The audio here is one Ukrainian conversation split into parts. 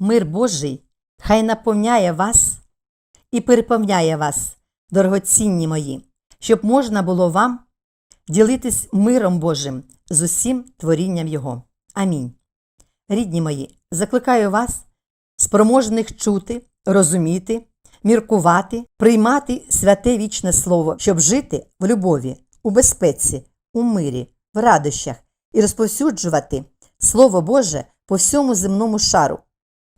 Мир Божий хай наповняє вас і переповняє вас, дорогоцінні мої, щоб можна було вам ділитись миром Божим з усім творінням Його. Амінь. Рідні мої, закликаю вас, спроможних чути, розуміти, міркувати, приймати святе вічне слово, щоб жити в любові, у безпеці, у мирі, в радощах і розповсюджувати Слово Боже по всьому земному шару,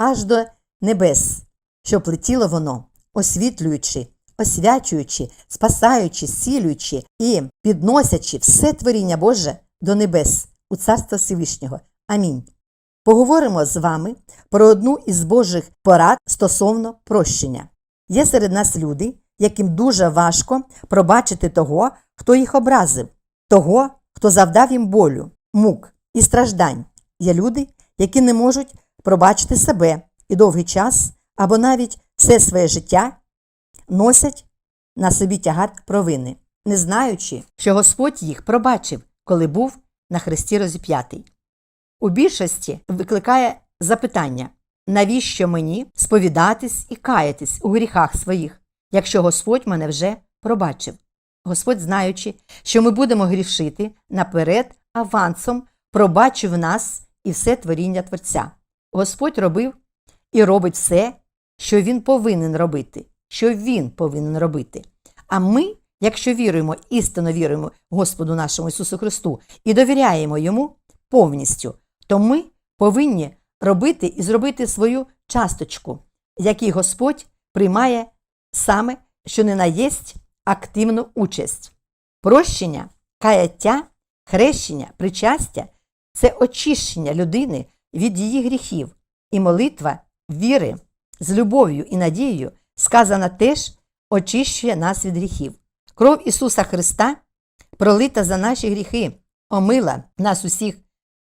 аж до небес, щоб летіло воно, освітлюючи, освячуючи, спасаючи, зцілюючи і підносячи все творіння Боже до небес у Царство Всевишнього. Амінь. Поговоримо з вами про одну із Божих порад стосовно прощення. Є серед нас люди, яким дуже важко пробачити того, хто їх образив, того, хто завдав їм болю, мук і страждань. Є люди, які не можуть пробачити себе і довгий час або навіть все своє життя носять на собі тягар провини, не знаючи, що Господь їх пробачив, коли був на хресті розіп'ятий. У більшості викликає запитання, навіщо мені сповідатись і каятись у гріхах своїх, якщо Господь мене вже пробачив. Господь, знаючи, що ми будемо грішити, наперед авансом пробачив нас і все творіння Творця. Господь робив і робить все, що Він повинен робити, що Він повинен робити. А ми, якщо віруємо, істинно віруємо Господу нашому Ісусу Христу і довіряємо Йому повністю, то ми повинні робити і зробити свою часточку, який Господь приймає саме, що не наєсть активну участь. Прощення, каяття, хрещення, причастя це очищення людини від її гріхів, і молитва віри з любов'ю і надією сказана теж очищує нас від гріхів. Кров Ісуса Христа, пролита за наші гріхи, омила нас усіх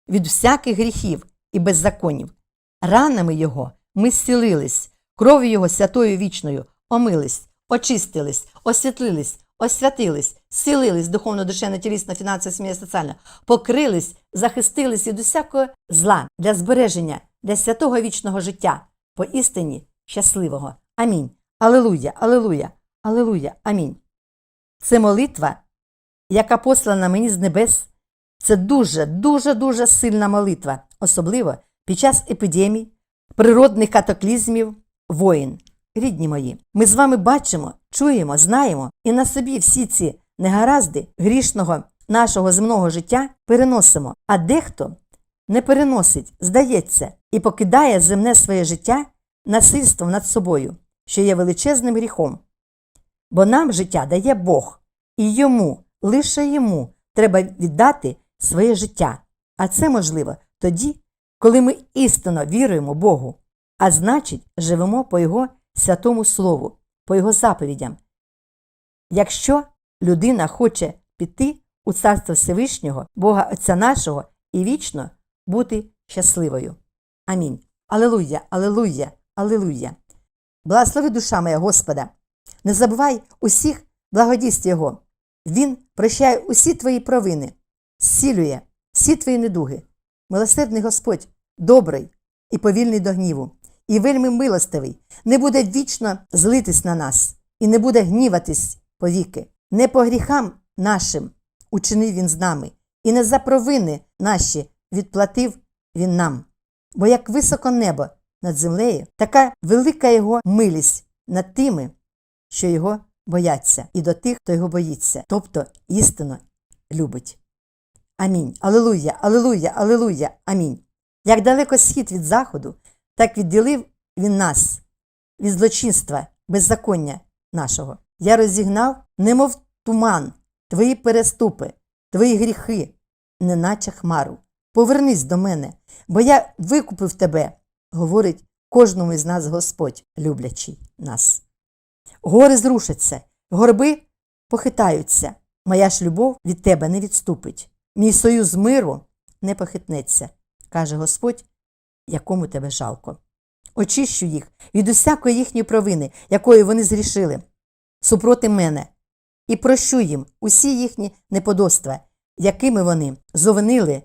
від всяких гріхів і беззаконів. Ранами Його ми зцілились, кров'ю Його святою вічною омились, очистились, освітлились, освятились, зцілились духовно, душевно, тілісно, фінансово, сім'я, соціально, покрились, захистились від усякого зла для збереження, для святого вічного життя, поістині щасливого. Амінь. Алелуя, алелуя, алелуя, амінь. Це молитва, яка послана мені з небес. Це дуже, дуже, дуже сильна молитва, особливо під час епідемій, природних катаклізмів, воїн. Рідні мої, ми з вами бачимо, чуємо, знаємо і на собі всі ці негаразди грішного нашого земного життя переносимо, а дехто не переносить, здається, і покидає земне своє життя насильством над собою, що є величезним гріхом. Бо нам життя дає Бог, і йому, лише йому, треба віддати своє життя. А це можливо тоді, коли ми істинно віруємо Богу, а значить, живемо по Його святому Слову, по Його заповідям. Якщо людина хоче піти у Царство Всевишнього, Бога Отця нашого і вічно бути щасливою. Амінь. Алелуя, алелуя, алелуя. Благослови душа моя Господа. Не забувай усіх благодійств Його. Він прощає усі твої провини, зцілює всі твої недуги. Милосердний Господь, добрий і повільний до гніву, і вельми милостивий, не буде вічно злитись на нас і не буде гніватись повіки. Не по гріхам нашим учинив він з нами, і не за провини наші відплатив він нам. Бо як високо небо над землею, така велика його милість над тими, що його бояться, і до тих, хто його боїться, тобто істинно любить. Амінь. Алелуя, алелуя, алелуя, амінь. Як далеко схід від заходу, так відділив він нас від злочинства, беззаконня нашого. Я розігнав, немов туман, твої переступи, твої гріхи, неначе хмару. Повернись до мене, бо я викупив тебе, говорить кожному із нас Господь, люблячий нас. Гори зрушаться, горби похитаються. Моя ж любов від тебе не відступить. Мій союз миру не похитнеться, каже Господь, якому тебе жалко. Очищу їх від усякої їхньої провини, якої вони зрішили, супроти мене, і прощу їм усі їхні неподоства, якими вони зовинили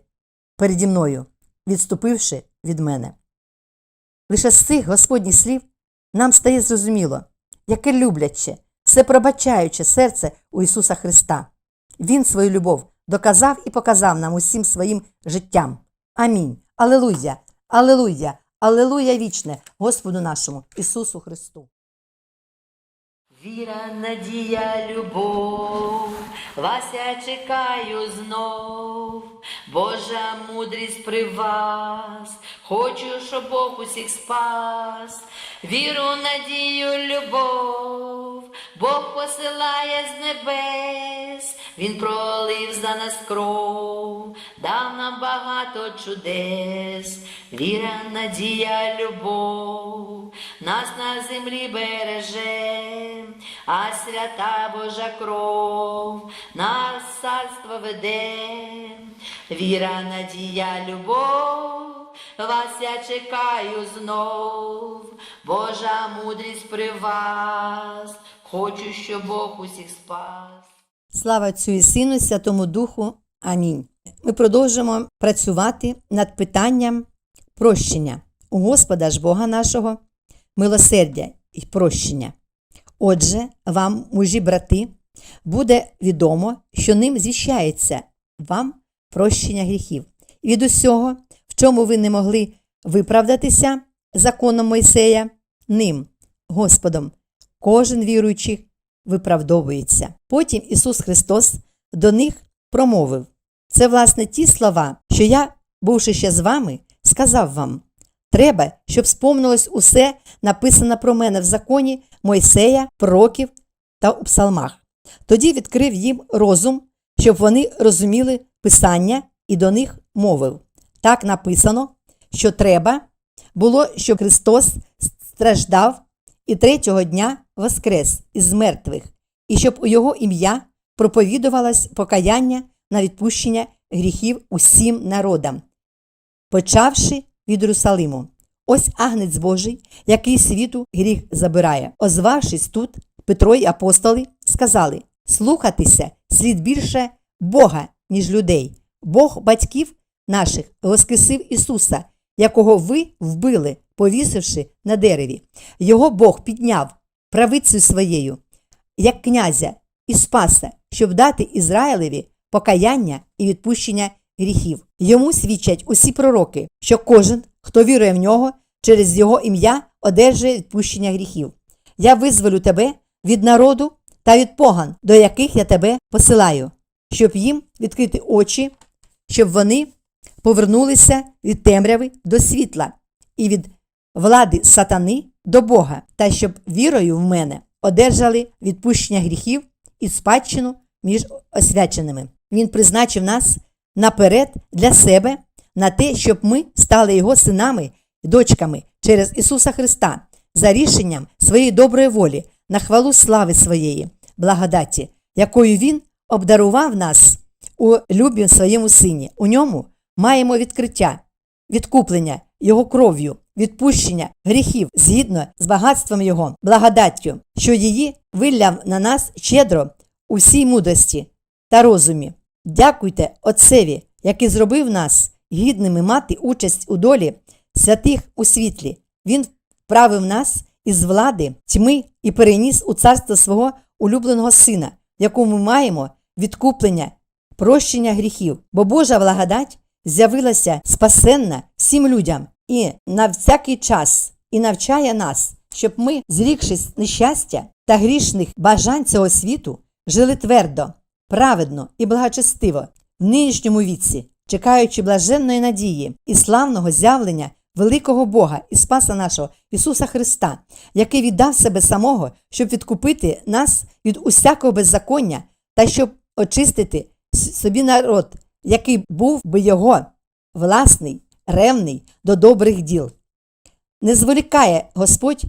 переді мною, відступивши від мене. Лише з цих Господніх слів нам стає зрозуміло, яке любляче, всепробачаюче серце у Ісуса Христа. Він свою любов доказав і показав нам усім своїм життям. Амінь. Алелуя! Алелуя! Алелуя вічне Господу нашому Ісусу Христу. Віра, надія, любов, вас я чекаю знов, Божа мудрість при вас, хочу, щоб Бог усіх спас, віру, надію, любов, Бог посилає з небес, Він пролив за нас кров, дав нам багато чудес, віра, надія, любов, нас на землі береже, а свята Божа кров нас царство веде, віра, надія, любов, вас я чекаю знов, Божа мудрість при вас, хочу, щоб Бог усіх спас. Слава Отцю і Сину, Святому Духу. Амінь. Ми продовжимо працювати над питанням прощення у Господа ж Бога нашого, милосердя і прощення. Отже, вам, мужі брати, буде відомо, що ним звіщається вам прощення гріхів. Від усього, в чому ви не могли виправдатися законом Мойсея, ним, Господом, кожен віруючий виправдовується. Потім Ісус Христос до них промовив. Це, власне, ті слова, що я, бувши ще з вами, сказав вам. Треба, щоб сповнилось усе написане про мене в законі Мойсея, пророків та у псалмах. Тоді відкрив їм розум, щоб вони розуміли Писання і до них мовив. Так написано, що треба було, щоб Христос страждав і третього дня воскрес із мертвих, і щоб у Його ім'я проповідувалось покаяння на відпущення гріхів усім народам, почавши від Єрусалиму. Ось агнець Божий, який світу гріх забирає. Озвавшись тут, Петро й апостоли сказали: слухатися слід більше Бога, ніж людей. Бог батьків наших воскресив Ісуса, якого ви вбили, повісивши на дереві. Його Бог підняв правицею своєю, як князя і спаса, щоб дати Ізраїлеві покаяння і відпущення гріхів. Йому свідчать усі пророки, що кожен, хто вірує в нього, через його ім'я одержує відпущення гріхів. Я визволю тебе від народу та від поган, до яких я тебе посилаю, щоб їм відкрити очі, щоб вони повернулися від темряви до світла і від влади сатани до Бога, та щоб вірою в мене одержали відпущення гріхів і спадщину між освяченими. Він призначив нас наперед для себе на те, щоб ми стали його синами і дочками через Ісуса Христа за рішенням своєї доброї волі на хвалу слави своєї, благодаті, якою Він обдарував нас у любі своєму сині. У ньому маємо відкриття, відкуплення Його кров'ю, відпущення гріхів згідно з багатством Його, благодаттю, що її вилляв на нас щедро у всій мудрості та розумі. Дякуйте Отцеві, який зробив нас гідними мати участь у долі святих у світлі. Він вправив нас із влади тьми і переніс у царство свого улюбленого сина, якому ми маємо відкуплення, прощення гріхів, бо Божа благодать з'явилася спасенна всім людям і на всякий час і навчає нас, щоб ми, зрікшись нещастя та грішних бажань цього світу, жили твердо, праведно і благочестиво в нинішньому віці, чекаючи блаженної надії і славного з'явлення великого Бога і Спаса нашого Ісуса Христа, який віддав себе самого, щоб відкупити нас від усякого беззаконня та щоб очистити собі народ, який був би його власний, ревний до добрих діл. Не зволікає Господь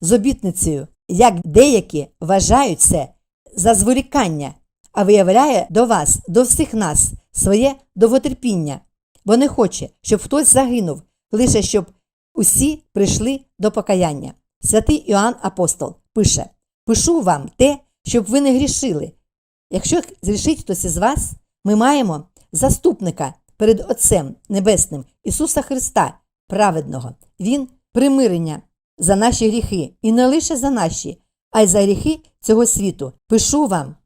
з обітницею, як деякі вважають це за зволікання, а виявляє до вас, до всіх нас, своє довготерпіння, бо не хоче, щоб хтось загинув, лише щоб усі прийшли до покаяння. Святий Іоанн Апостол пише: Пишу вам те, щоб ви не грішили. Якщо зрішить хтось із вас, ми маємо заступника перед Отцем Небесним Ісуса Христа, праведного. Він примирення за наші гріхи, і не лише за наші, а й за гріхи цього світу. Пишу вам,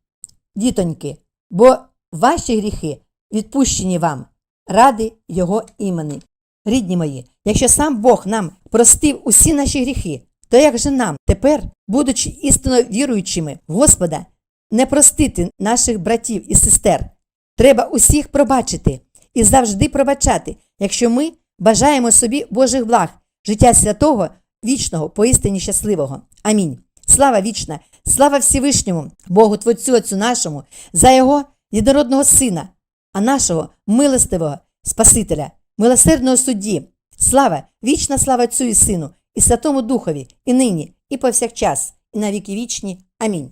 дітоньки, бо ваші гріхи відпущені вам ради Його імені. Рідні мої, якщо сам Бог нам простив усі наші гріхи, то як же нам тепер, будучи істинно віруючими в Господа, не простити наших братів і сестер? Треба усіх пробачити і завжди пробачати, якщо ми бажаємо собі Божих благ, життя святого, вічного, поістині щасливого. Амінь. Слава вічна, слава Всевишньому, Богу Творцю Отцю нашому, за Його єдинородного Сина, а нашого милостивого Спасителя, милосердного судді. Слава, вічна слава Отцю і Сину, і Святому Духові, і нині, і повсякчас, і на віки вічні. Амінь.